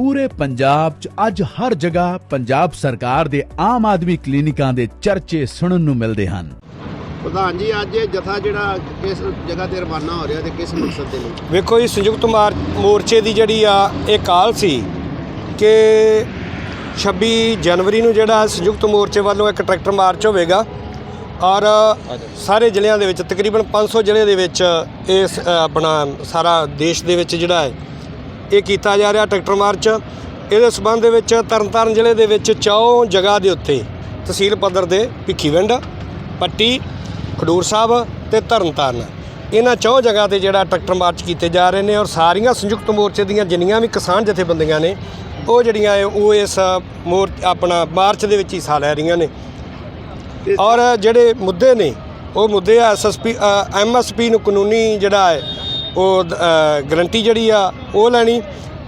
ਪੂਰੇ ਪੰਜਾਬ 'ਚ ਅੱਜ ਹਰ ਜਗ੍ਹਾ ਪੰਜਾਬ ਸਰਕਾਰ ਦੇ ਆਮ ਆਦਮੀ ਕਲੀਨਿਕਾਂ ਦੇ ਚਰਚੇ ਸੁਣਨ ਨੂੰ ਮਿਲਦੇ ਹਨ। ਪ੍ਰਧਾਨ ਜੀ ਅੱਜ ਇਹ ਜਥਾ ਜਿਹੜਾ ਕਿਸ ਜਗ੍ਹਾ ਤੇ ਰਵਾਨਾ ਹੋ ਰਿਹਾ ਤੇ ਕਿਸ ਮਕਸਦ ਦੇ ਲਈ? ਵੇਖੋ ਜੀ ਸੰਯੁਕਤ ਮਾਰ ਮੋਰਚੇ ਦੀ ਜਿਹੜੀ ਆ ਇਹ ਕਾਲ ਸੀ ਕਿ 26 ਜਨਵਰੀ ਨੂੰ ਜਿਹੜਾ ਸੰਯੁਕਤ ਮੋਰਚੇ ਵੱਲੋਂ ਇੱਕ ਟਰੈਕਟਰ ਮਾਰਚ ਹੋਵੇਗਾ ਔਰ ਸਾਰੇ ਜ਼ਿਲ੍ਹਿਆਂ ਦੇ ਵਿੱਚ ਤਕਰੀਬਨ 500 ਜ਼ਿਲ੍ਹੇ ਦੇ ਵਿੱਚ ਇਸ ਅ, ਆਪਣਾ ਸਾਰਾ ਦੇਸ਼ ਦੇ ਵਿੱਚ ਜਿਹੜਾ ਹੈ ਇਹ ਕੀਤਾ ਜਾ ਰਿਹਾ ਟਰੈਕਟਰ ਮਾਰਚ। ਇਹਦੇ ਸਬੰਧ ਦੇ ਵਿੱਚ ਤਰਨਤਾਰਨ ਜ਼ਿਲ੍ਹੇ ਦੇ ਵਿੱਚ ਚੌ ਜਗ੍ਹਾ ਦੇ ਉੱਤੇ ਤਹਿਸੀਲ ਪੱਧਰ ਦੇ ਭਿੱਖੀਵਿੰਡ ਪੱਟੀ ਖਡੂਰ ਸਾਹਿਬ ਤੇ ਤਰਨਤਾਰਨ। ਇਹਨਾਂ ਚੌ ਜਗ੍ਹਾ ਤੇ ਜਿਹੜਾ ਟਰੈਕਟਰ ਮਾਰਚ ਕੀਤੇ ਜਾ ਰਹੇ ਨੇ ਔਰ ਸਾਰੀਆਂ ਸੰਯੁਕਤ ਮੋਰਚੇ ਦੀਆਂ ਜਿੰਨੀਆਂ ਵੀ ਕਿਸਾਨ ਜਥੇਬੰਦੀਆਂ ਨੇ ਉਹ ਜਿਹੜੀਆਂ ਹੈ ਉਹ ਇਸ ਮੋਰ ਆਪਣਾ ਮਾਰਚ ਦੇ ਵਿੱਚ ਹਿੱਸਾ ਲੈ ਰਹੀਆਂ ਨੇ। ਔਰ ਜਿਹੜੇ ਮੁੱਦੇ ਨੇ ਉਹ ਮੁੱਦੇ ਆ ਐਸਐਸਪੀ ਐਮਐਸਪੀ ਨੂੰ ਕਾਨੂੰਨੀ ਜਿਹੜਾ ਹੈ ਉਹ ਗਰੰਟੀ ਜਿਹੜੀ ਆ, ਉਹ ਲੈਣੀ।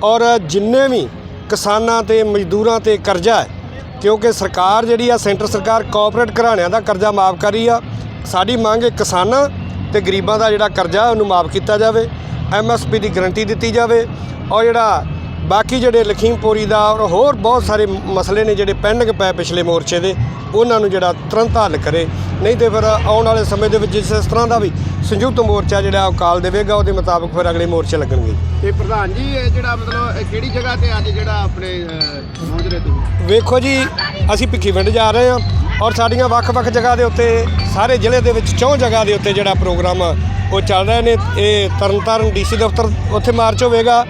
ਔਰ ਜਿੰਨੇ ਵੀ ਕਿਸਾਨਾਂ ਤੇ ਮਜ਼ਦੂਰਾਂ ਤੇ ਕਰਜ਼ਾ ਹੈ, ਕਿਉਂਕਿ ਸਰਕਾਰ ਜਿਹੜੀ ਆ, ਸੈਂਟਰ ਸਰਕਾਰ ਕੋਆਪਰੇਟ ਘਰਾਣਿਆਂ ਦਾ ਕਰਜ਼ਾ ਮਾਫ ਕਰ ਰਹੀ ਆ। ਸਾਡੀ ਮੰਗ ਹੈ ਕਿਸਾਨਾਂ ਤੇ ਗਰੀਬਾਂ ਦਾ ਜਿਹੜਾ ਕਰਜ਼ਾ ਉਹਨੂੰ ਮਾਫ ਕੀਤਾ ਜਾਵੇ। ਐਮਐਸਪੀ ਦੀ ਗਰੰਟੀ ਦਿੱਤੀ ਜਾਵੇ। ਔਰ ਜਿਹੜਾ ਬਾਕੀ ਜਿਹੜੇ ਲਖੀਮਪੁਰੀ ਦਾ ਔਰ ਹੋਰ ਬਹੁਤ ਸਾਰੇ ਮਸਲੇ ਨੇ ਜਿਹੜੇ ਪੈਂਡਿੰਗ ਪਏ ਪਿਛਲੇ ਮੋਰਚੇ ਦੇ, ਉਹਨਾਂ ਨੂੰ ਜਿਹੜਾ ਤੁਰੰਤ ਹੱਲ ਕਰੇ। ਨਹੀਂ ਤੇ ਫਿਰ ਆਉਣ ਵਾਲੇ ਸਮੇਂ ਦੇ ਵਿੱਚ ਜਿਸ ਇਸ ਤਰ੍ਹਾਂ ਦਾ ਵੀ ਸੰਯੁਕਤ ਮੋਰਚਾ ਜਿਹੜਾ ਉਹ ਕਾਲ ਦੇਵੇਗਾ ਉਹਦੇ ਮੁਤਾਬਕ ਫਿਰ ਅਗਲੇ ਮੋਰਚੇ ਲੱਗਣਗੇ। ਤੇ ਪ੍ਰਧਾਨ ਜੀ ਇਹ ਜਿਹੜਾ ਮਤਲਬ ਇਹ ਕਿਹੜੀ ਜਗ੍ਹਾ ਤੇ ਅੱਜ ਜਿਹੜਾ ਆਪਣੇ ਪਹੁੰਚ ਰਹੇ ਤੁਸੀਂ? ਵੇਖੋ ਜੀ ਅਸੀਂ ਭਿੱਖੀਵਿੰਡ ਜਾ ਰਹੇ ਹਾਂ ਔਰ ਸਾਡੀਆਂ ਵੱਖ-ਵੱਖ ਜਗ੍ਹਾ ਦੇ ਉੱਤੇ ਸਾਰੇ ਜ਼ਿਲ੍ਹੇ ਦੇ ਵਿੱਚ ਚੌਂ ਜਗ੍ਹਾ ਦੇ ਉੱਤੇ ਜਿਹੜਾ ਪ੍ਰੋਗਰਾਮ ਉਹ ਚੱਲ ਰਹੇ ਨੇ। ਇਹ ਤਰਨਤਾਰਨ ਡੀਸੀ ਦਫ਼ਤਰ ਉੱਥੇ ਮਾਰਚ ਹੋਵੇਗਾ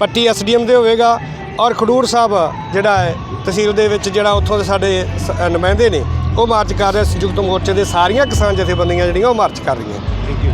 ਪੱਟੀ ਐਸਡੀਐਮ ਦੇ ਹੋਵੇਗਾ ਔਰ ਖਡੂਰ ਸਾਹਿਬ ਜਿਹੜਾ ਹੈ ਤਹਿਸੀਲ ਦੇ ਵਿੱਚ ਜਿਹੜਾ ਉੱਥੋਂ ਦੇ ਸਾਡੇ ਨੁਮਾਇੰਦੇ ਨੇ ਉਹ ਮਾਰਚ ਕਰ ਰਿਹਾ ਸੰਯੁਕਤ ਮੋਰਚੇ ਦੇ ਸਾਰੀਆਂ ਕਿਸਾਨ ਜਥੇਬੰਦੀਆਂ ਜਿਹੜੀਆਂ ਉਹ ਮਾਰਚ ਕਰ ਰਹੀਆਂ। Thank you